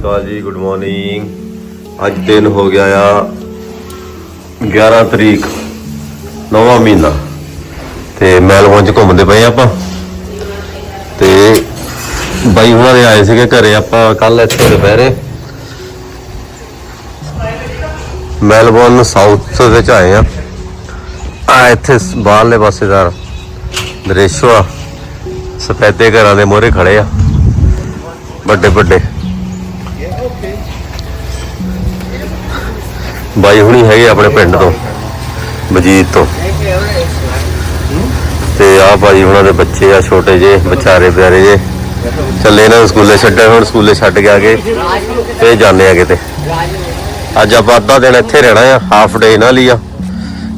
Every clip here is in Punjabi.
ਅਕਾਲ ਜੀ ਗੁੱਡ ਮਾਰਨਿੰਗ ਅੱਜ ਦਿਨ ਹੋ ਗਿਆ ਆ 11 ਤਰੀਕ, ਨਵਾਂ ਮਹੀਨਾ। ਤੇ ਮੈਲਬੌਰਨ ਚ ਘੁੰਮਦੇ ਪਏ ਆਪਾਂ। ਤੇ ਬਾਈ ਹੁਣਾਂ ਦੇ ਆਏ ਸੀਗੇ ਘਰੇ, ਆਪਾਂ ਕੱਲ ਇੱਥੇ ਦੁਪਹਿਰੇ। ਮੈਲਬੌਰਨ ਸਾਊਥ ਵਿੱਚ ਆਏ ਆ। ਆ ਇੱਥੇ ਬਾਹਰਲੇ ਪਾਸੇ ਦਾ ਦ੍ਰਿਸ਼ ਆ। ਸਫੈਦੇ ਘਰਾਂ ਦੇ ਮੋਹਰੇ ਖੜੇ ਆ। ਵੱਡੇ ਵੱਡੇ ਬਾਈ ਹੁਣੀ ਹੈਗੇ ਆਪਣੇ ਪਿੰਡ ਤੋਂ, ਮਜੀਦ ਤੋਂ। ਤੇ ਆ ਬਾਈ ਉਹਨਾਂ ਦੇ ਬੱਚੇ ਆ, ਛੋਟੇ ਜੇ ਵਿਚਾਰੇ ਪਿਆਰੇ ਜੇ ਚੱਲੇ ਇਹਨਾਂ ਨੂੰ ਸਕੂਲੇ ਛੱਡਿਆ ਹੁਣ ਸਕੂਲੇ ਛੱਡ ਕੇ ਆ ਕੇ ਤੇ ਜਾਂਦੇ ਆ ਕਿਤੇ। ਅੱਜ ਆਪਾਂ ਅੱਧਾ ਦਿਨ ਇੱਥੇ ਰਹਿਣਾ ਆ ਹਾਫ ਡੇ ਨਾਲ ਹੀ ਆ।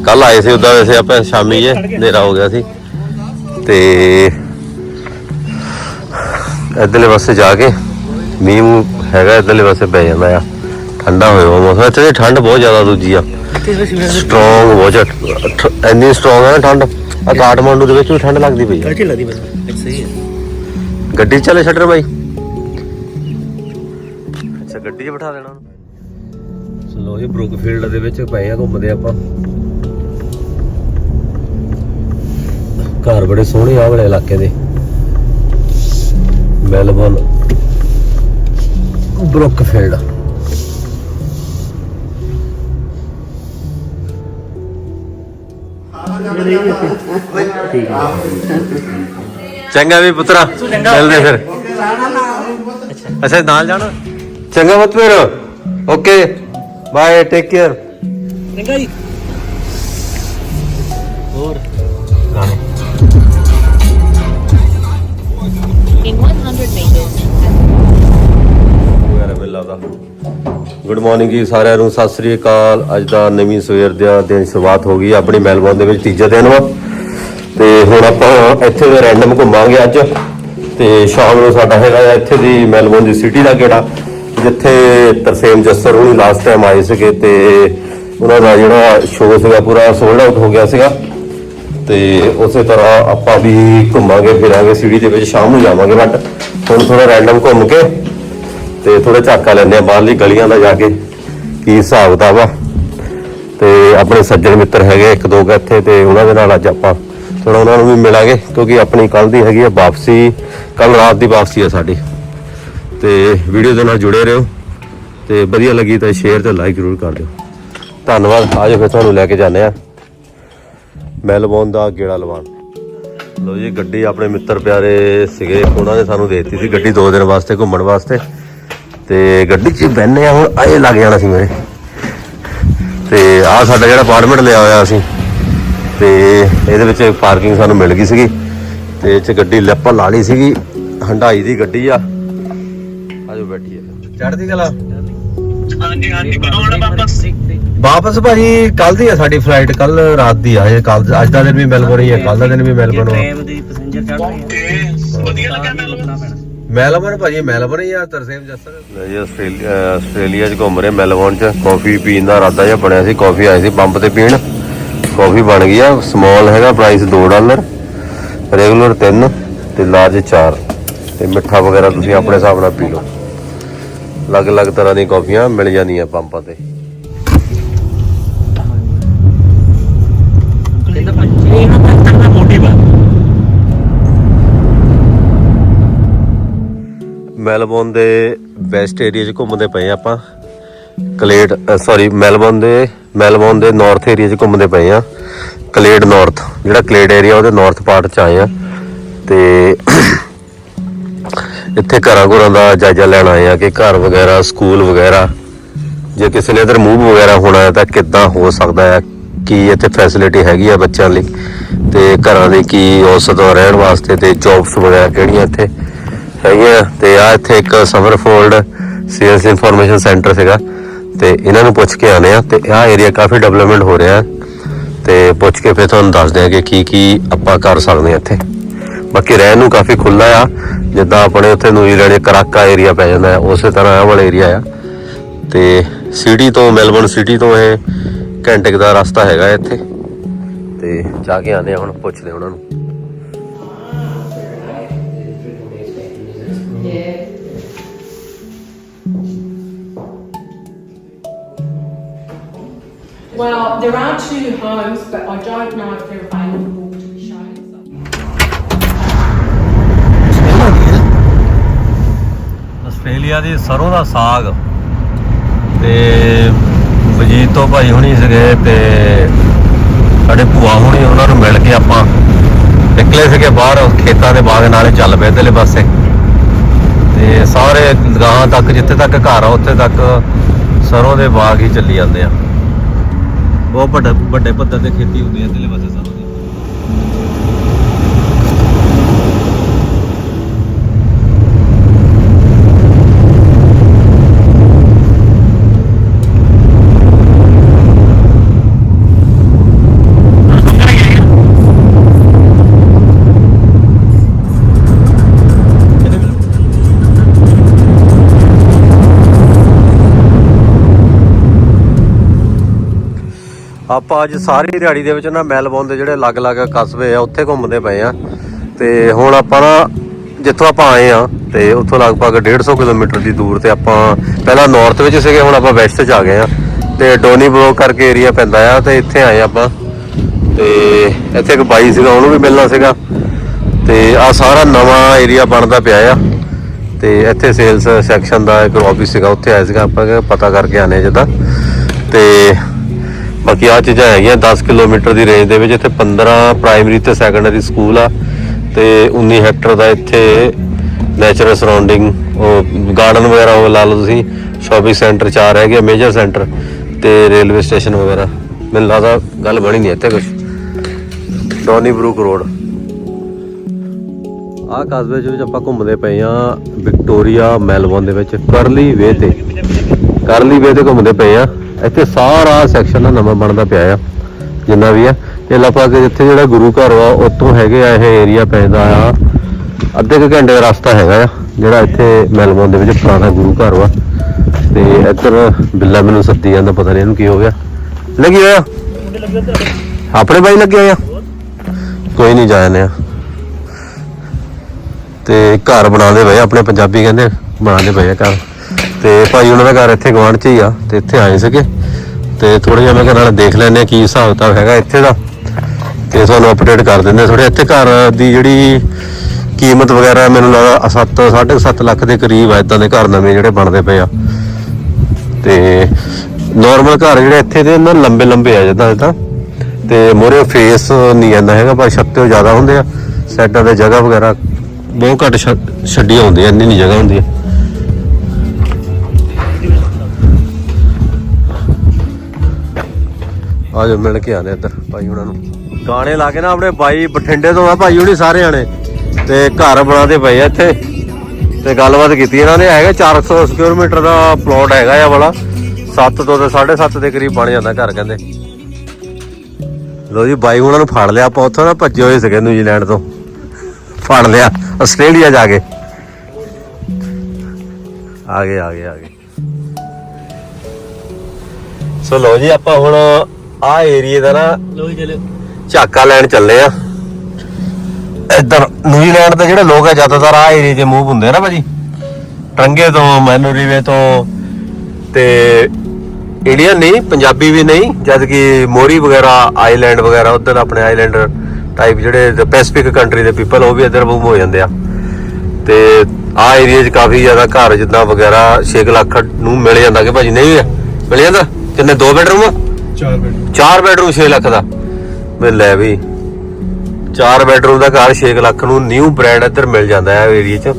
ਕੱਲ ਆਏ ਸੀ ਉਦਾਂ ਵੈਸੇ ਆਪਾਂ ਸ਼ਾਮੀ ਜੇ, ਹਨੇਰਾ ਹੋ ਗਿਆ ਸੀ। ਤੇ ਇਧਰਲੇ ਪਾਸੇ ਜਾ ਕੇ ਮੀਂਹ ਹੈਗਾ, ਇਧਰਲੇ ਪਾਸੇ ਪੈ ਜਾਂਦਾ ਆ। ਠੰਡਾ ਹੋਇਆ ਵਾ ਮੌਸਮ ਇੱਥੇ ਦੀ ਠੰਡ ਬਹੁਤ ਜ਼ਿਆਦਾ ਦੂਜੀ ਆ। ਸਟਰੋਂਗ ਬਹੁਤ ਠ- ਇੰਨੀ ਸਟਰੋਂਗ ਹੈ ਨਾ ਠੰਡ। ਆ ਕਾਠਮਾਂਡੂ ਦੇ ਵਿੱਚ ਵੀ ਠੰਡ ਲੱਗਦੀ ਪਈ ਆ। ਅੱਛੀ ਲੱਗਦੀ ਮੈਨੂੰ ਸਹੀ ਹੈ ਗੱਡੀ 'ਚ ਚੱਲੇ ਛੱਡਰ ਬਾਈ। ਅੱਛਾ ਗੱਡੀ 'ਚ ਬਿਠਾ ਦੇਣਾ ਚਲੋ ਇਹ ਬਰੁਕਫੀਲਡ ਦੇ ਵਿੱਚ ਪਏ ਆ ਘੁੰਮਦੇ ਆਪਾਂ। ਘਰ ਬੜੇ ਸੋਹਣੇ ਆ ਵਾਲੇ ਇਲਾਕੇ ਦੇ। ਮੈਲਬੌਰਨ। ਬਰੁਕਫੀਲਡ। ਠੀਕ ਹੈ ਚੰਗਾ ਵੀ ਪੁੱਤਰਾ ਚੱਲਦੇ ਫਿਰ। ਅੱਛਾ ਨਾਲ ਜਾਣਾ? ਚੰਗਾ ਮਤ ਫਿਰ। ਓਕੇ ਬਾਏ ਟੇਕ ਕੇਅਰ ਚੰਗਾ ਜੀ। ਹੋਰ? In 100 meters, ਵਗੈਰਾ ਮਿਲ ਗੁੱਡ ਮਾਰਨਿੰਗ ਜੀ ਸਾਰਿਆਂ ਨੂੰ, ਸਤਿ ਸ੍ਰੀ ਅਕਾਲ। ਅੱਜ ਦਾ ਨਵੀਂ ਸਵੇਰ ਦਾ ਦਿਨ ਸ਼ੁਰੂਆਤ ਹੋ ਗਈ ਆਪਣੀ ਮੈਲਬੌਰਨ ਦੇ ਵਿੱਚ ਤੀਜਾ ਦਿਨ ਵਾ। ਤੇ ਹੁਣ ਆਪਾਂ ਇੱਥੇ ਦੇ ਰੈਂਡਮ ਘੁੰਮਾਂਗੇ ਅੱਜ। ਤੇ ਸ਼ਾਮ ਨੂੰ ਸਾਡਾ ਹੈਗਾ ਇੱਥੇ ਦੀ ਮੈਲਬੌਰਨ ਦੀ ਸਿਟੀ ਦਾ ਗੇੜਾ, ਜਿੱਥੇ ਤਰਸੇਮ ਜੱਸਰ ਹੁਣੀ ਲਾਸਟ ਟਾਈਮ ਆਏ ਸੀਗੇ ਤੇ ਉਹਨਾਂ ਦਾ ਜਿਹੜਾ ਸ਼ੋਅ ਸੀਗਾ, ਪੂਰਾ ਸੋਲਡ ਆਊਟ ਹੋ ਗਿਆ ਸੀਗਾ। ਤੇ ਉਸੇ ਤਰ੍ਹਾਂ ਆਪਾਂ ਵੀ ਘੁੰਮਾਂਗੇ, ਫਿਰਾਂਗੇ ਸਿਟੀ ਦੇ ਵਿੱਚ, ਸ਼ਾਮ ਨੂੰ ਜਾਵਾਂਗੇ ਬਟ ਹੁਣ ਥੋੜਾ ਰੈਂਡਮ ਘੁੰਮ ਕੇ ਤੇ ਥੋੜਾ ਝਾਕਾ ਲੈਂਦੇ ਆ ਬਾਹਰਲੀ ਗਲੀਆਂ ਦਾ ਜਾ ਕੇ, ਕੀ ਹਿਸਾਬ ਕਿਤਾਬ ਆ। ਤੇ ਆਪਣੇ ਸੱਜਣ ਮਿੱਤਰ ਹੈਗੇ, ਇੱਕ ਦੋ ਕੁ ਇੱਥੇ ਤੇ ਉਹਨਾਂ ਦੇ ਨਾਲ ਅੱਜ ਆਪਾਂ ਥੋੜਾ ਉਹਨਾਂ ਨੂੰ ਵੀ ਮਿਲਾਂਗੇ, ਕਿਉਂਕਿ ਆਪਣੀ ਕੱਲ ਦੀ ਹੈਗੀ ਆ ਵਾਪਸੀ ਕੱਲ ਰਾਤ ਦੀ ਵਾਪਸੀ ਆ ਸਾਡੀ। ਤੇ ਵੀਡੀਓ ਦੇ ਨਾਲ ਜੁੜੇ ਰਹੋ ਤੇ ਵਧੀਆ ਲੱਗੀ ਤਾਂ ਸ਼ੇਅਰ ਤੇ ਲਾਈਕ ਜ਼ਰੂਰ ਕਰ ਦਿਓ। ਧੰਨਵਾਦ ਆਜੋ ਫਿਰ ਤੁਹਾਨੂੰ ਲੈ ਕੇ ਜਾਂਦੇ ਆ ਮੈਲਬੌਰਨ ਦਾ ਗੇੜਾ ਲਵਾਉਣ। ਲੋ ਜੀ, ਗੱਡੀ ਆਪਣੇ ਮਿੱਤਰ ਪਿਆਰੇ ਸੀਗੇ ਉਹਨਾਂ ਨੇ ਸਾਨੂੰ ਦੇ ਦਿੱਤੀ ਸੀ ਗੱਡੀ ਦੋ ਦਿਨ ਵਾਸਤੇ, ਘੁੰਮਣ ਵਾਸਤੇ। ਤੇ ਗੱਡੀ 'ਚ ਬੈਠਨੇ ਆ ਹੁਣ ਆਏ ਲੱਗ ਜਾਣਾ ਸੀ ਮੇਰੇ। ਤੇ ਆਹ ਸਾਡਾ ਜਿਹੜਾ ਅਪਾਰਟਮੈਂਟ ਲਿਆ ਹੋਇਆ ਅਸੀਂ ਤੇ ਇਹਦੇ ਵਿੱਚ ਪਾਰਕਿੰਗ ਸਾਨੂੰ ਮਿਲ ਗਈ ਸੀਗੀ। ਤੇ ਇਹ 'ਚ ਗੱਡੀ ਲੱਪਾ ਲਾ ਲਈ ਸੀਗੀ ਹੰਡਾਈ ਦੀ ਗੱਡੀ ਆ। ਆਜੋ ਬੈਠੀਏ। ਚੜ੍ਹਦੀ ਕਲਾ? ਹਾਂਜੀ ਹਾਂਜੀ ਵਾਪਸ। ਵਾਪਸ ਭਾਜੀ ਕੱਲ ਦੀ ਆ ਸਾਡੀ ਫਲਾਈਟ ਕੱਲ ਰਾਤ ਦੀ ਆ ਇਹ ਕੱਲ ਅੱਜ ਦਾ ਦਿਨ ਵੀ ਮੈਲਬੌਰਨ ਹੀ ਆ ਕੱਲ ਦਾ ਦਿਨ ਵੀ ਮੈਲਬੌਰਨ ਆ। ਟ੍ਰੇਨ ਦੀ ਪੈਸੇਂਜਰ ਚੜ ਰਹੀ ਹੈ ਓਕੇ ਵਧੀਆ ਲੱਗਾ ਮੈਨੂੰ। ਮੈਲਬੌਰਨ ਭਾਜੀ ਮੈਲਬੌਰਨ ਹੀ ਆ ਤਰਸੇਮ ਜੱਸਰ ਜੀ ਆਸਟ੍ਰੇਲੀਆ ਆਸਟ੍ਰੇਲੀਆ 'ਚ ਘੁੰਮ ਰਹੇ ਮੈਲਬੌਰਨ 'ਚ ਕਾਫੀ ਪੀਣ ਦਾ ਇਰਾਦਾ ਜਿਹਾ ਬਣਿਆ ਸੀ ਕਾਫੀ ਆਈ ਸੀ ਪੰਪ ਤੇ ਪੀਣ। ਕਾਫੀ ਬਣ ਗਈ ਆ ਸਮਾਲ ਹੈਗਾ ਪ੍ਰਾਈਸ 2 ਡਾਲਰ ਰੈਗੂਲਰ 3 ਤੇ ਲਾਰਜ 4 ਤੇ ਮਿੱਠਾ ਵਗੈਰਾ ਤੁਸੀਂ ਆਪਣੇ ਹਿਸਾਬ ਨਾਲ ਪੀ ਲਓ। ਅਲੱਗ-ਅਲੱਗ ਤਰ੍ਹਾਂ ਦੀਆਂ ਕਾਫੀਆਂ ਮਿਲ ਜਾਂਦੀਆਂ ਪੰਪਾਂ ਤੇ। ਕਹਿੰਦਾ ਪੰਜੀ ਮੈਲਬੌਰਨ ਦੇ ਵੈਸਟ ਏਰੀਆ 'ਚ ਘੁੰਮਦੇ ਪਏ ਆਪਾਂ। ਕਲੇਡ ਸੌਰੀ ਮੈਲਬੌਰਨ ਦੇ ਮੈਲਬੌਰਨ ਦੇ ਨਾਰਥ ਏਰੀਆ 'ਚ ਘੁੰਮਦੇ ਪਏ ਆ ਕਲੇਡ ਨਾਰਥ ਜਿਹੜਾ ਕਲੇਡ ਏਰੀਆ ਉਹਦੇ ਨਾਰਥ ਪਾਰਟ 'ਚ ਆਏ ਆ ਤੇ ਇੱਥੇ ਘਰਾਂ ਘਰਾਂ ਦਾ ਜਾਇਜ਼ਾ ਲੈਣ ਆਏ ਆ ਕਿ ਘਰ ਵਗੈਰਾ, ਸਕੂਲ ਵਗੈਰਾ, ਜੇ ਕਿਸੇ ਨੇ ਇਧਰ ਮੂਵ ਵਗੈਰਾ ਹੋਣਾ ਹੈ ਤਾਂ ਕਿੱਦਾਂ ਹੋ ਸਕਦਾ ਹੈ, ਕੀ ਇੱਥੇ ਫੈਸਿਲਿਟੀ ਹੈਗੀ ਆ ਬੱਚਿਆਂ ਲਈ, ਤੇ ਘਰਾਂ ਦੀ ਕੀ ਔਸਤ ਰਹਿਣ ਵਾਸਤੇ ਤੇ ਜੌਬਸ ਵਗੈਰਾ ਕਿਹੜੀਆਂ ਇੱਥੇ? ਹੈਗੀਆਂ ਤੇ ਆ ਇੱਥੇ ਇੱਕ ਸਮਰਫੋਲਡ ਸੇਲਸ ਇਨਫੋਰਮੇਸ਼ਨ ਸੈਂਟਰ ਸੀਗਾ ਤੇ ਇਹਨਾਂ ਨੂੰ ਪੁੱਛ ਕੇ ਆਨੇ ਆ ਤੇ ਆਹ ਏਰੀਆ ਕਾਫੀ ਡਿਵੈਲਪਮੈਂਟ ਹੋ ਰਿਹਾ ਹੈ ਤੇ ਪੁੱਛ ਕੇ ਫਿਰ ਤੁਹਾਨੂੰ ਦੱਸਦੇ ਆ ਕਿ ਕੀ ਕੀ ਆਪਾਂ ਕਰ ਸਕਦੇ ਆ ਇੱਥੇ। ਬਾਕੀ ਰਹਿਣ ਨੂੰ ਕਾਫੀ ਖੁੱਲਾ ਆ, ਜਿੱਦਾਂ ਆਪਣੇ ਉੱਥੇ ਨਿਊਜ਼ੀਲੈਂਡ ਕਰਾਕਾ ਏਰੀਆ ਪੈ ਜਾਂਦਾ ਉਸੇ ਤਰ੍ਹਾਂ ਇਹ ਵਾਲਾ ਏਰੀਆ ਆ। ਤੇ ਸਿਟੀ ਤੋਂ ਮੈਲਬੌਰਨ ਸਿਟੀ ਤੋਂ ਇਹ ਘੰਟੇ ਦਾ ਰਸਤਾ ਹੈਗਾ ਇੱਥੇ। ਤੇ ਜਾ ਕੇ ਆਉਂਦੇ ਆ ਹੁਣ, ਪੁੱਛਦੇ ਉਹਨਾਂ ਨੂੰ। Well, there are two homes, but I don't know if they're available to be shown. Australia ਦੀ ਸਰੋਂ ਦਾ ਸਾਗ ਤੇ ਵਜੀਦ ਤੋਂ ਭਾਈ ਹੁਣੀ ਸੀਗੇ ਤੇ ਸਾਡੇ ਭੂਆ ਹੁਣੀ ਉਹਨਾਂ ਨੂੰ ਮਿਲ ਕੇ ਆਪਾਂ ਨਿਕਲੇ ਸੀਗੇ ਬਾਹਰ ਖੇਤਾਂ ਦੇ ਬਾਗ ਨਾਲੇ ਚੱਲ ਪਏ ਇਧਰਲੇ ਪਾਸੇ ਤੇ ਸਾਰੇ ਗਾਂ ਤੱਕ ਜਿੱਥੇ ਤੱਕ ਘਰ ਆ ਉੱਥੇ ਤੱਕ ਸਰੋਂ ਦੇ ਬਾਗ ਹੀ ਚੱਲੀ ਜਾਂਦੇ ਆ ਬਹੁਤ ਵੱਡੇ ਵੱਡੇ ਪੱਧਰ ਤੇ ਖੇਤੀ ਹੁੰਦੀ ਹੈ ਇਧਰਲੇ ਪਾਸੇ ਸਰੋਂ। ਆਪਾਂ ਅੱਜ ਸਾਰੀ ਦਿਹਾੜੀ ਦੇ ਵਿੱਚ ਨਾ ਮੈਲਬੌਰਨ ਦੇ ਜਿਹੜੇ ਅਲੱਗ-ਅਲੱਗ ਕਸਬੇ ਆ, ਉੱਥੇ ਘੁੰਮਦੇ ਪਏ ਆ। ਤੇ ਹੁਣ ਆਪਾਂ ਨਾ ਜਿੱਥੋਂ ਆਪਾਂ ਆਏ ਆ, ਤੇ ਉੱਥੋਂ ਲਗਭਗ 150 ਕਿਲੋਮੀਟਰ ਦੀ ਦੂਰ ਤੇ ਆਪਾਂ ਪਹਿਲਾਂ ਨਾਰਥ ਵਿੱਚ ਸੀਗੇ, ਹੁਣ ਆਪਾਂ ਵੈਸਟ 'ਚ ਆ ਗਏ ਆ। ਤੇ ਡੋਨੀ ਬਲੌਕ ਕਰਕੇ ਏਰੀਆ ਪੈਂਦਾ ਆ, ਤੇ ਇੱਥੇ ਆਏ ਆਪਾਂ। ਤੇ ਇੱਥੇ ਇੱਕ ਬਾਈ ਸੀਗਾ, ਉਹਨੂੰ ਵੀ ਮਿਲਣਾ ਸੀਗਾ। ਤੇ ਆ ਸਾਰਾ ਨਵਾਂ ਏਰੀਆ ਬਣਦਾ ਪਿਆ ਆ। ਤੇ ਇੱਥੇ ਸੇਲਸ ਸੈਕਸ਼ਨ ਦਾ ਇੱਕ ਆਫਿਸ ਸੀਗਾ, ਉੱਥੇ ਆਇਆ ਸੀਗਾ ਆਪਾਂ ਪਤਾ ਕਰਕੇ ਆਨੇ ਜਿੱਦਾਂ। ਤੇ ਬਾਕੀ ਆ ਚੀਜ਼ਾਂ ਹੈਗੀਆਂ 10 ਕਿਲੋਮੀਟਰ ਦੀ ਰੇਂਜ ਦੇ ਵਿੱਚ ਇੱਥੇ 15 ਪ੍ਰਾਇਮਰੀ ਤੇ ਸੈਕੰਡਰੀ ਸਕੂਲ ਆ ਤੇ 19 ਹੈਕਟਰ ਦਾ ਇੱਥੇ ਨੈਚੁਰਲ ਸਰਾਊਂਡਿੰਗ ਉਹ ਗਾਰਡਨ ਵਗੈਰਾ ਉਹ ਲਾ ਲਓ ਤੁਸੀਂ ਸ਼ਾਪਿੰਗ ਸੈਂਟਰ ਚਾਰ ਹੈਗੇ ਮੇਜਰ ਸੈਂਟਰ ਤੇ ਰੇਲਵੇ ਸਟੇਸ਼ਨ ਵਗੈਰਾ। ਮੈਨੂੰ ਲੱਗਦਾ ਗੱਲ ਬਣੀ ਨਹੀਂ ਇੱਥੇ ਕੁਝ ਡੋਨੀ ਬਰੂਕ ਰੋਡ। ਆਹ ਕਸਬੇ ਦੇ ਵਿੱਚ ਆਪਾਂ ਘੁੰਮਦੇ ਪਏ ਆ ਵਿਕਟੋਰੀਆ ਮੈਲਬੌਰਨ ਦੇ ਵਿੱਚ, ਕਰਲੀ ਵੇ ਤੇ। ਕਰਲੀ ਵੇ ਤੇ ਘੁੰਮਦੇ ਪਏ ਆ ਇੱਥੇ ਸਾਰਾ ਸੈਕਸ਼ਨ ਨਾ ਨਵਾਂ ਬਣਦਾ ਪਿਆ ਆ, ਜਿੰਨਾ ਵੀ ਆ। ਇਹ ਲਗਭਗ ਜਿੱਥੇ ਜਿਹੜਾ ਗੁਰੂ ਘਰ ਵਾ, ਉੱਥੋਂ ਹੈਗੇ ਆ, ਇਹ ਏਰੀਆ ਪੈਂਦਾ ਆ। ਅੱਧੇ ਕੁ ਘੰਟੇ ਦਾ ਰਸਤਾ ਹੈਗਾ ਆ, ਜਿਹੜਾ ਇੱਥੇ ਮੈਲਬੌਰਨ ਦੇ ਵਿੱਚ ਪੁਰਾਣਾ ਗੁਰੂ ਘਰ ਵਾ। ਤੇ ਇੱਧਰ ਬਿੱਲਾ ਮੈਨੂੰ ਸੱਦੀ ਜਾਂਦਾ, ਪਤਾ ਨਹੀਂ ਇਹਨੂੰ ਕੀ ਹੋ ਗਿਆ। ਲੱਗੀ ਹੋਇਆ? ਆਪਣੇ ਬਾਈ ਲੱਗੇ ਹੋਇਆ ਕੋਈ ਨਹੀਂ ਜਾਣੇ ਆ। ਤੇ ਘਰ ਬਣਾਉਂਦੇ ਪਏ ਆਪਣੇ ਪੰਜਾਬੀ ਕਹਿੰਦੇ ਬਣਾਉਂਦੇ ਪਏ ਆ ਘਰ। ਤੇ ਭਾਈ ਉਹਨਾਂ ਦਾ ਘਰ ਇੱਥੇ ਗਵਾਂਢ 'ਚ ਹੀ ਆ, ਤੇ ਇੱਥੇ ਆਏ ਸੀਗੇ। ਤੇ ਥੋੜਾ ਜਿਹਾ ਮੈਂ ਕਿਹਾ ਨਾਲ ਦੇਖ ਲੈਂਦੇ ਆ ਕੀ ਹਿਸਾਬ ਕਿਤਾਬ ਹੈਗਾ ਇੱਥੇ ਦਾ। ਤੇ ਤੁਹਾਨੂੰ ਅਪਡੇਟ ਕਰ ਦਿੰਦੇ ਥੋੜੇ ਇੱਥੇ ਘਰ ਦੀ ਜਿਹੜੀ ਕੀਮਤ ਵਗੈਰਾ ਮੈਨੂੰ ਲੱਗਦਾ 7 7.5 ਲੱਖ ਦੇ ਕਰੀਬ ਆ ਇਦਾਂ ਦੇ ਘਰ ਨਵੇਂ ਜਿਹੜੇ ਬਣਦੇ ਪਏ ਆ। ਤੇ ਨਾਰਮਲ ਘਰ ਜਿਹੜੇ ਇੱਥੇ ਦੇ ਨਾ ਲੰਬੇ ਲੰਬੇ ਆ ਜਿੱਦਾਂ ਜਿੱਦਾਂ ਤੇ। ਮੋਰੇ ਫੇਸ ਨਹੀਂ ਆਉਂਦਾ ਹੈਗਾ, ਪਰ ਛੱਤੇ ਜ਼ਿਆਦਾ ਹੁੰਦੇ ਆ। ਸੈੱਟਾਂ ਦੇ ਜਗ੍ਹਾ ਵਗੈਰਾ ਬਹੁਤ ਘੱਟ ਛ- ਛੱਡੀ ਹੁੰਦੀ ਐ ਇੰਨੀ ਨਹੀਂ ਜਗ੍ਹਾ ਹੁੰਦੀ ਹੈ ਆਜੋ ਮਿਲ ਕੇ ਆਨੇ ਇੱਧਰ ਭਾਈ ਉਹਨਾਂ ਨੂੰ। ਗਾਣੇ ਲਾ ਕੇ ਨਾ ਆਪਣੇ ਬਾਈ ਬਠਿੰਡੇ ਤੋਂ ਆ ਭਾਈ ਹੁਣੀ ਸਾਰੇ ਜਾਣੇ ਤੇ ਘਰ ਬਣਾਦੇ ਪਏ ਆ ਇੱਥੇ। ਤੇ ਗੱਲਬਾਤ ਕੀਤੀ ਇਹਨਾਂ ਨੇ, ਹੈਗਾ 400 ਸਕੁਅਰ ਮੀਟਰ ਦਾ ਪਲਾਟ ਹੈਗਾ ਆ ਵਾਲਾ। 7 ਤੋਂ ਤੇ 7.5 ਦੇ ਕਰੀਬ ਬਣ ਜਾਂਦਾ ਘਰ, ਕਹਿੰਦੇ। ਲੋ ਜੀ, ਬਾਈ ਉਹਨਾਂ ਨੂੰ ਫੜ ਲਿਆ, ਆਪਾਂ ਉੱਥੋਂ ਨਾ ਭੱਜੇ ਹੋਏ ਸੀਗੇ ਨਿਊਜ਼ੀਲੈਂਡ ਤੋਂ। ਫੜ ਲਿਆ, ਆਸਟ੍ਰੇਲੀਆ ਜਾ ਕੇ। ਆ ਗਏ ਆ ਗਏ ਆ ਗਏ। ਸੋ ਲੋ ਜੀ, ਆਪਾਂ ਹੁਣ ਆ ਏਰੀਏ ਦਾ ਨਾ ਲੋ ਚਲੋ ਝਾਕਾ ਲੈਣ ਚੱਲੇ ਆ। ਇੱਧਰ ਨਿਊਜ਼ੀਲੈਂਡ ਦੇ ਜਿਹੜੇ ਲੋਕ ਆ ਜ਼ਿਆਦਾਤਰ ਆ ਏਰੀਏ 'ਚ ਮੂਵ ਹੁੰਦੇ ਆ ਨਾ ਭਾਜੀ। ਟਰੰਗੇ ਤੋਂ ਮੈਨੂਰੀਵੇ ਤੋਂ ਤੇ ਇੰਡੀਅਨ ਨਹੀਂ, ਪੰਜਾਬੀ ਵੀ ਨਹੀਂ, ਜਦ ਕਿ ਮੋਰੀ ਵਗੈਰਾ ਆਈਲੈਂਡ ਵਗੈਰਾ, ਉਧਰ ਆਪਣੇ ਆਈਲੈਂਡ ਟਾਈਪ ਜਿਹੜੇ ਪੈਸੀਫਿਕ ਕੰਟਰੀ ਦੇ ਪੀਪਲ ਉਹ ਵੀ ਇੱਧਰ ਮੂਵ ਹੋ ਜਾਂਦੇ ਆ। ਤੇ ਆ ਏਰੀਆ 'ਚ ਕਾਫੀ ਜ਼ਿਆਦਾ ਘਰ ਜਿੱਦਾਂ ਵਗੈਰਾ 6 ਲੱਖ ਨੂੰ ਮਿਲ ਜਾਂਦਾ ਕਿ ਭਾਜੀ, ਨਹੀਂ ਮਿਲ ਜਾਂਦਾ? ਕਿੰਨੇ? ਦੋ ਬੈਡਰੂਮ? ਆ ਚਾਰ ਬੈਡਰੂਮ 6 ਲੱਖ ਦਾ। ਵੇ ਲੈ ਵੀ 4 ਬੈਡਰੂਮ ਦਾ ਘਰ 6 ਲੱਖ ਨੂੰ ਨਿਊ ਬ੍ਰਾਂਡ ਇੱਧਰ ਮਿਲ ਜਾਂਦਾ ਹੈ ਏਰੀਆ 'ਚ।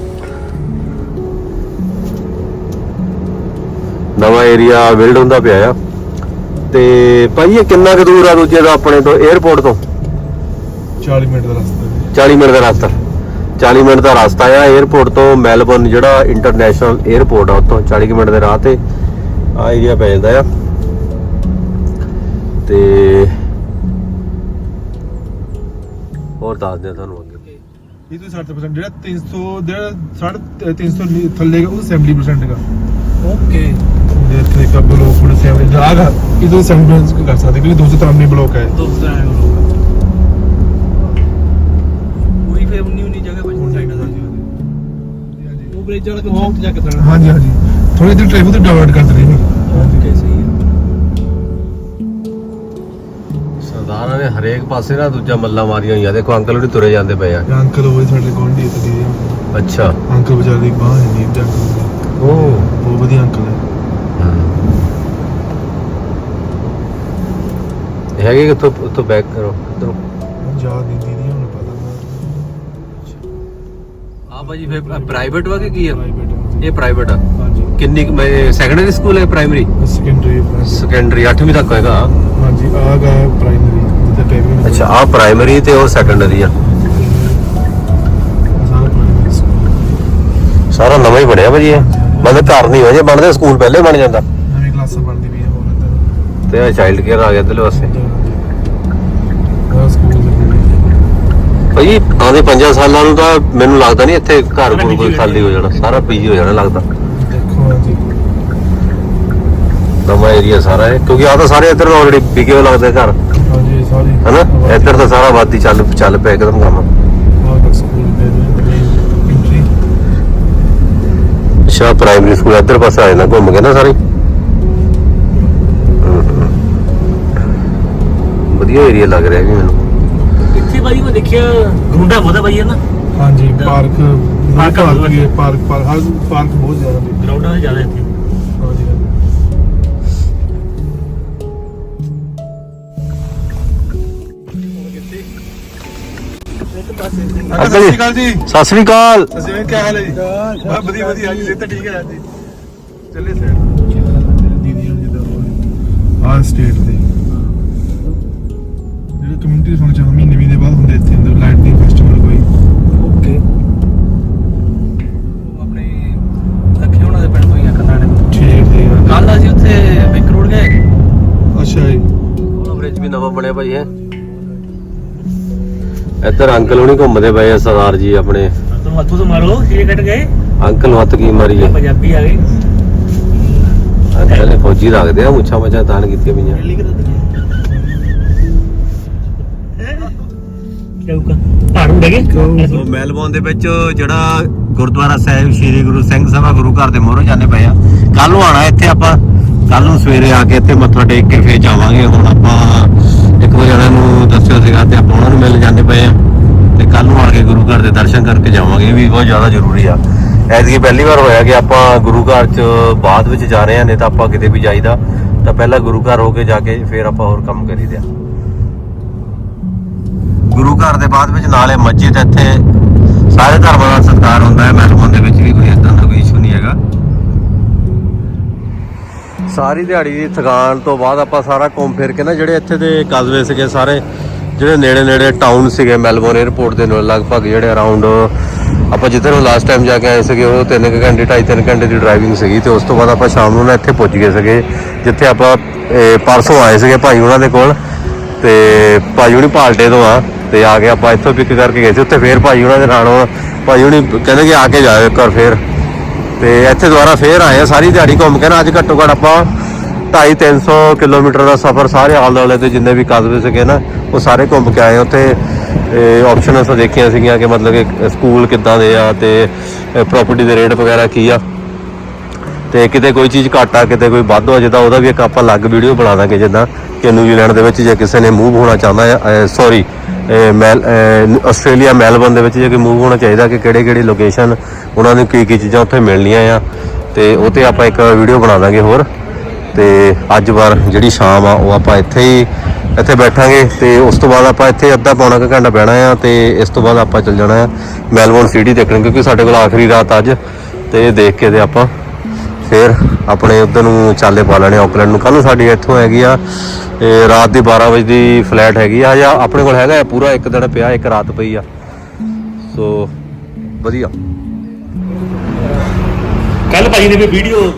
ਨਵਾਂ ਏਰੀਆ ਬਿਲਡ ਹੁੰਦਾ ਪਿਆ ਆ। ਤੇ ਭਾਈ ਇਹ ਕਿੰਨਾ ਕੁ ਦੂਰ ਆ ਦੂਜੇ ਦਾ ਆਪਣੇ ਤੋਂ 에어ਪੋਰਟ ਤੋਂ? 40 ਮਿੰਟ ਦਾ ਰਸਤਾ 40 ਮਿੰਟ ਦਾ ਰਸਤਾ। 40 ਮਿੰਟ ਦਾ ਰਸਤਾ ਆ 에어ਪੋਰਟ ਤੋਂ ਮੈਲਬੌਰਨ ਜਿਹੜਾ ਇੰਟਰਨੈਸ਼ਨਲ 에어ਪੋਰਟ ਆ ਉੱਥੋਂ। 40 ਮਿੰਟ ਦੇ ਰਾਹ ਤੇ ਆ ਏਰੀਆ ਪੈ ਜਾਂਦਾ ਆ। ਤੇ ਹੋਰ ਦੱਸ ਦਿਆਂ ਤੁਹਾਨੂੰ ਅੱਗੇ। ਇਹ ਤੋਂ 60% ਜਿਹੜਾ 300 ਜਿਹੜਾ 350 ਨੀ- ਥੱਲੇ ਦਾ ਉਹ 70% ਹੈਗਾ। ਓਕੇ ਦੇ ਇੱਥੇ ਇੱਕ ਬਲੋਕ ਹੁਣ 70 ਜਾਗਾ ਇਹ ਤੋਂ 70% ਕਰ ਸਕਦੇ ਕਿਉਂਕਿ 200 ਤਾਂ ਆਪਣੇ ਬਲੋਕ ਹੈ। ਦੋਸਤ ਆਏ ਹੋ। ਲੋਕ ਉਹੀ ਫੇ 19 19 ਜਗ੍ਹਾ ਬਚ ਸਾਈਡਾਂ ਦਾ ਉਹ ਬ੍ਰਿਜ ਵਾਲਾ ਕਿ ਹੋਮ ਤੇ ਜਾ ਕੇ ਹਾਂਜੀ ਹਾਂਜੀ। ਥੋੜੀ ਜਿਹੀ ਟ੍ਰੈਫਿਕ ਤੇ ਡਾਇਵਰਟ ਕਰ ਦਿੰਦੇ ਨੇ। ਓਕੇ ਹਰੇਕ ਪਾਸੇ ਨਾ ਦੂਜਾ ਮੱਲਾ ਮਾਰੀਆਂ ਹੋਈਆਂ। ਦੇਖੋ ਅੰਕਲ ਉਹਨੇ ਤੁਰੇ ਜਾਂਦੇ ਪਏ ਆ। ਇਹ ਅੰਕਲ ਹੋਏ ਸਾਡੇ ਗੋਂਡੀ ਤੇ ਦੀ ਅੱਛਾ। ਅੰਕਲ ਵਿਚਾਰੇ ਦੀ ਬਾਹ ਨਹੀਂ ਦੀ। ਉਹ ਬਹੁਤ ਵਧੀਆ ਅੰਕਲ ਹੈ ਹੈਗੇ ਕਿੱਥੋਂ? ਉੱਥੋਂ ਬੈਕ ਕਰੋ ਇੱਧਰੋਂ। ਯਾਦ ਨਹੀਂ ਦੀਦੀ ਹੁਣ ਪਤਾ ਆ ਭਾਜੀ ਫੇ ਪ੍ਰਾਈਵੇਟ ਵਾ ਕਿ ਕੀ ਆ? ਇਹ ਪ੍ਰਾਈਵੇਟ ਆ। ਕਿੰਨੀ ਕੁ- ਮੈਂ ਸੈਕੰਡਰੀ ਸਕੂਲ ਹੈ ਪ੍ਰਾਈਮਰੀ ਸੈਕੰਡਰੀ ਸੈਕੰਡਰੀ 8ਵੀਂ ਤੱਕ ਹੋਏਗਾ। ਹਾਂਜੀ ਆ ਗਾ ਪ੍ਰਾਇਮਰੀ ਅੱਛਾ ਆ ਪ੍ਰਾਇਮਰੀ ਤੇ ਉਹ ਸੈਕੰਡਰੀ ਆ। ਸਾਰਾ ਨਵਾਂ ਹੀ ਬਣਿਆ ਭਾਜੀ ਇਹ। ਮਤਲਬ ਘਰ ਨਹੀਂ ਹੋ ਜੇ ਬਣਦੇ ਸਕੂਲ ਪਹਿਲੇ ਬਣ ਜਾਂਦਾ। ਨਵੀਂ ਕਲਾਸਾਂ ਬਣਦੀ ਵੀ ਹੋਰ ਇੱਧਰ। ਤੇ ਆ ਚਾਈਲਡ ਕੇਅਰ ਆ ਗਿਆ ਇਧਰਲੇ ਪਾਸੇ। ਆ ਸਕੂਲ ਦੇ ਕੋਲ। ਭਾਜੀ ਆਉਂਦੇ 5 ਸਾਲਾਂ ਨੂੰ ਤਾਂ ਮੈਨੂੰ ਲੱਗਦਾ ਨਹੀਂ ਇੱਥੇ ਘਰ ਕੋਲ ਕੋਈ ਖਾਲੀ ਹੋ ਜਾਣਾ। ਸਾਰਾ ਪੀਜੀ ਹੋ ਜਾਣਾ ਲੱਗਦਾ। ਨਵਾਂ ਏਰੀਆ ਸਾਰਾ ਹੈ ਕਿਉਂਕਿ ਆ ਤਾਂ ਸਾਰੇ ਇੱਧਰ ਆਲਰੇਡੀ ਵਿਕੇ ਲੱਗਦੇ ਘਰ। ਹਨਾ? ਇੱਧਰ ਤਾਂ ਸਾਰਾ ਵਾਦੀ ਚੱਲ ਚੱਲ ਪਿਆ ਇੱਕਦਮ ਕੰਮ। ਅੱਛਾ ਪ੍ਰਾਇਮਰੀ ਸਕੂਲ ਇੱਧਰ ਪਾਸੇ ਆ ਜਾਂਦਾ ਘੁੰਮ ਕੇ ਨਾ ਸਾਰੀ? ਵਧੀਆ ਏਰੀਆ ਲੱਗ ਰਿਹਾ ਜੀ ਮੈਨੂੰ। ਇੱਥੇ ਭਾਈ ਮੈਂ ਦੇਖਿਆ ਗੁੰਡਾ ਬਹੁਤਾ ਭਾਈ ਹੈ ਨਾ? ਹਾਂਜੀ ਪਾਰਕ ਪਾਰਕ ਪਾਰਕ ਵੀ ਪਾਰਕ ਬਹੁਤ ਜ਼ਿਆਦਾ ਗਰਾਊਂਡਾਂ ਜ਼ਿਆਦਾ ਇੱਥੇ। ਅੰਕਲ ਸਤਿ ਸ਼੍ਰੀ ਅਕਾਲ ਜੀ। ਸਤਿ ਸ੍ਰੀ ਅਕਾਲ। ਅਸੀਂ ਕੀ ਹਾਲ ਹੈ ਜੀ? ਬਹੁਤ ਵਧੀਆ ਵਧੀਆ ਜੀ ਤਾਂ ਠੀਕ ਹੈ ਜੀ? ਚੱਲੇ ਸਰ। ਦੀਦੀ ਹੁਣ ਜਿੱਦਾਂ ਆ ਸਟੇਟ ਦੇ ਜਿਹੜੇ ਕਮਿਊਨਿਟੀ ਫੰਕਸ਼ਨ ਮਹੀਨੇ ਮਹੀਨੇ ਬਾਅਦ ਹੁੰਦੇ ਇੱਥੇ ਅੰਦਰ ਲਾਈਟਨਿੰਗ ਫੈਸਟੀਵਲ ਕੋਈ। ਓਕੇ ਆਪਣੇ ਲੱਖੇ ਉਹਨਾਂ ਦੇ ਪਿੰਡ ਕੋਈ ਆ ਕਰਨਾਟਕ ਠੀਕ ਦੇ ਕੱਲ ਅਸੀਂ ਉੱਥੇ ਬਿਕ ਰੋਡ ਗਏ। ਅੱਛਾ ਜੀ। ਉਹ ਬ੍ਰਿਜ ਵੀ ਨਵਾਂ ਬਣਿਆ ਭਾਈ ਹੈ। ਇੱਧਰ ਅੰਕਲ ਹੁਣੀ ਘੁੰਮਦੇ ਪਏ ਆ ਸਰਦਾਰ ਜੀ ਆਪਣੇ। ਤੁਮ ਹੱਥੋਂ ਤੋਂ ਮਾਰੋ ਸੀਰੇ ਕੱਟ ਗਏ ਅੰਕਲ ਨੂੰ ਹੱਥ ਕੀ ਮਾਰੀ ਹੈ ਪੰਜਾਬੀ ਆ ਗਏ। ਅੰਕਲ ਨੇ ਫੌਜੀ ਰੱਖਦੇ ਆ ਮੁੱਛਾਂ ਮੱਛਾਂ ਤਾਨ ਕੀਤੀਆਂ ਪਈਆਂ। ਦਿੱਤੀ ਕਿਉਂ ਪਹਾੜ ਉੱਡ ਗਏ ਸੋ ਮੈਲਬੌਰਨ ਦੇ ਵਿੱਚ ਜਿਹੜਾ ਗੁਰਦੁਆਰਾ ਸਾਹਿਬ ਸ੍ਰੀ ਗੁਰੂ ਸਿੰਘ ਸਭਾ ਗੁਰੂ ਘਰ ਦੇ ਮੋਹਰੋਂ ਜਾਂਦੇ ਪਏ ਆ। ਕੱਲ ਨੂੰ ਆਣਾ ਇੱਥੇ ਆਪਾਂ। ਕੱਲ ਨੂੰ ਸਵੇਰੇ ਆ ਕੇ ਇੱਥੇ ਮੱਥਾ ਟੇਕ ਕੇ ਫੇਰ ਜਾਵਾਂਗੇ। ਹੁਣ ਆਪਾਂ ਇੱਕ ਵਾਰ ਜਣਿਆਂ ਨੂੰ ਦੱਸਿਆ ਸੀਗਾ ਤੇ ਆਪਾਂ ਉਹਨਾਂ ਨੂੰ ਮਿਲ ਜਾਂਦੇ ਪਏ ਆ ਤੇ ਕੱਲ ਨੂੰ ਆ ਕੇ ਗੁਰੂ ਘਰ ਦੇ ਦਰਸ਼ਨ ਕਰਕੇ ਜਾਵਾਂਗੇ ਜ਼ਿਆਦਾ ਜ਼ਰੂਰੀ ਆ। ਐਤਕੀ ਪਹਿਲੀ ਵਾਰ ਹੋਇਆ ਕਿ ਆਪਾਂ ਗੁਰੂ ਘਰ ਚ ਬਾਅਦ ਵਿੱਚ ਜਾ ਰਹੇ ਆ, ਨਹੀਂ ਤਾਂ ਆਪਾਂ ਕਿਤੇ ਵੀ ਜਾਈਦਾ, ਤਾਂ ਪਹਿਲਾਂ ਗੁਰੂ ਘਰ ਹੋ ਕੇ ਜਾ ਕੇ ਫੇਰ ਆਪਾਂ ਹੋਰ ਕੰਮ ਕਰੀਦਾ ਗੁਰੂ ਘਰ ਦੇ ਬਾਅਦ ਵਿੱਚ ਨਾਲੇ ਮਸਜਿਦ ਇੱਥੇ ਸਾਰੇ ਧਰਮਾਂ ਦਾ ਸਤਿਕਾਰ ਹੁੰਦਾ ਹੈ। ਮੈਲਬੌਰਨ ਦੇ ਵਿੱਚ ਵੀ ਕੋਈ ਇਦਾਂ ਦਾ ਕੋਈ ਇਸ਼ੂ ਨਹੀਂ ਹੈਗਾ। ਸਾਰੀ ਦਿਹਾੜੀ ਦੀ ਥਕਾਨ ਤੋਂ ਬਾਅਦ ਆਪਾਂ ਸਾਰਾ ਘੁੰਮ ਫਿਰ ਕੇ ਨਾ, ਜਿਹੜੇ ਇੱਥੇ ਦੇ ਕਸਬੇ ਸੀਗੇ, ਸਾਰੇ ਜਿਹੜੇ ਨੇੜੇ ਨੇੜੇ ਟਾਊਨ ਸੀਗੇ ਮੈਲਬੌਰਨ 에ਅਰਪੋਰਟ ਦੇ ਨਾਲ ਲਗਭਗ ਜਿਹੜੇ ਅਰਾਊਂਡ ਆਪਾਂ ਜਿੱਥੇ ਨੂੰ ਲਾਸਟ ਟਾਈਮ ਜਾ ਕੇ ਆਏ ਸੀਗੇ, ਉਹ 3 ਘੰਟੇ 2.5 3 ਘੰਟੇ ਦੀ ਡਰਾਈਵਿੰਗ ਸੀਗੀ ਤੇ ਉਸ ਤੋਂ ਬਾਅਦ ਆਪਾਂ ਸ਼ਾਮ ਨੂੰ ਨਾ ਇੱਥੇ ਪੁੱਜ ਗਏ ਸੀਗੇ, ਜਿੱਥੇ ਆਪਾਂ ਪਰਸੋਂ ਆਏ ਸੀਗੇ ਭਾਈ ਉਹਨਾਂ ਦੇ ਕੋਲ ਤੇ ਭਾਈ ਹੁਣੀ ਪਾਲਟੇ ਤੋਂ ਆ ਤੇ ਆ ਕੇ ਆਪਾਂ ਇੱਥੋਂ ਪਿਕ ਕਰਕੇ ਗਏ ਸੀ, ਉੱਥੇ ਫੇਰ ਭਾਈ ਉਹਨਾਂ ਦੇ ਨਾਲ ਉਹ, ਭਾਈ ਹੁਣੀ ਕਹਿੰਦੇ ਕਿ ਆ ਕੇ ਜਾਇਓ ਇੱਕ ਵਾਰ ਫੇਰ। ਤੇ ਇੱਥੇ ਦੁਬਾਰਾ ਫੇਰ ਆਏ ਆ, ਸਾਰੀ ਦਿਹਾੜੀ ਘੁੰਮ ਕੇ ਨਾ, ਅੱਜ ਘੱਟੋ ਘੱਟ ਆਪਾਂ 2.5 300 ਕਿਲੋਮੀਟਰ ਦਾ ਸਫ਼ਰ ਸਾਰੇ ਆਲੇ ਦੁਆਲੇ ਦੇ ਜਿੰਨੇ ਵੀ ਕਸਬੇ ਸੀਗੇ ਨਾ ਉਹ ਸਾਰੇ ਘੁੰਮ ਕੇ ਆਏ ਉੱਥੇ ਆਪਸ਼ਨਸ ਦੇਖੀਆਂ ਸੀਗੀਆਂ ਕਿ ਮਤਲਬ ਕਿ ਸਕੂਲ ਕਿੱਦਾਂ ਦੇ ਆ ਤੇ ਪ੍ਰਾਪਰਟੀ ਦੇ ਰੇਟ ਵਗੈਰਾ ਕੀ ਆ। ਤੇ ਕਿਤੇ ਕੋਈ ਚੀਜ਼ ਘੱਟ ਆ, ਕਿਤੇ ਕੋਈ ਵੱਧ ਹੋ ਜਿੱਦਾਂ ਉਹਦਾ ਵੀ ਇੱਕ ਆਪਾਂ ਅਲੱਗ ਵੀਡੀਓ ਬਣਾ ਦਾਂਗੇ, ਜਿੱਦਾਂ ਕਿ ਨਿਊਜ਼ੀਲੈਂਡ ਦੇ ਵਿੱਚ ਜੇ ਕਿਸੇ ਨੇ ਮੂਵ ਹੋਣਾ ਚਾਹੁੰਦਾ ਹੈ ਸੌਰੀ ਮੈਲ ਆਸਟ੍ਰੇਲੀਆ ਮੈਲਬੌਰਨ ਦੇ ਵਿੱਚ ਜੇ ਕੋਈ ਮੂਵ ਹੋਣਾ ਚਾਹੀਦਾ ਕਿ ਕਿਹੜੇ ਕਿਹੜੀ ਲੋਕੇਸ਼ਨ ਉਹਨਾਂ ਨੂੰ ਕੀ ਕੀ ਚੀਜ਼ਾਂ ਉੱਥੇ ਮਿਲਣੀਆਂ ਆ, ਤੇ ਉਹ ਤੇ ਆਪਾਂ ਇੱਕ ਵੀਡੀਓ ਬਣਾ ਦਾਂਗੇ ਹੋਰ। ਤੇ ਅੱਜ ਵਾਰ ਜਿਹੜੀ ਸ਼ਾਮ ਆ, ਉਹ ਆਪਾਂ ਇੱਥੇ ਹੀ ਇੱਥੇ ਬੈਠਾਂਗੇ ਤੇ ਉਸ ਤੋਂ ਬਾਅਦ ਆਪਾਂ ਇੱਥੇ ਅੱਧਾ ਪੌਣਾ ਕੁ ਘੰਟਾ ਬਹਿਣਾ ਆ ਤੇ ਇਸ ਤੋਂ ਬਾਅਦ ਆਪਾਂ ਚੱਲ ਜਾਣਾ ਆ ਮੈਲਬੌਰਨ ਸਿਟੀ ਦੇਖਣ ਕਿਉਂਕਿ ਸਾਡੇ ਕੋਲ ਆਖਰੀ ਰਾਤ ਅੱਜ ਤੇ ਦੇਖ ਕੇ ਤੇ ਆਪਾਂ ਫਿਰ ਆਪਣੇ ਉਧਰ ਨੂੰ ਚਾਲੇ ਪਾ ਲੈਣੇ ਆਕਲੈਂਡ ਨੂੰ। ਕੱਲ ਨੂੰ ਸਾਡੀ ਇੱਥੋਂ ਹੈਗੀ ਆ ਰਾਤ ਦੀ 12 ਵਜੇ ਦੀ ਫਲੈਟ ਹੈਗੀ ਆ। ਜਾਂ ਆਪਣੇ ਕੋਲ ਹੈਗਾ ਆ, ਪੂਰਾ ਇੱਕ ਦਿਨ ਪਿਆ, ਇੱਕ ਰਾਤ ਪਈ ਆ। ਸੋ, ਵਧੀਆ। ਕੱਲ ਭਾਈ ਨੇ ਵੀ ਵੀਡੀਓ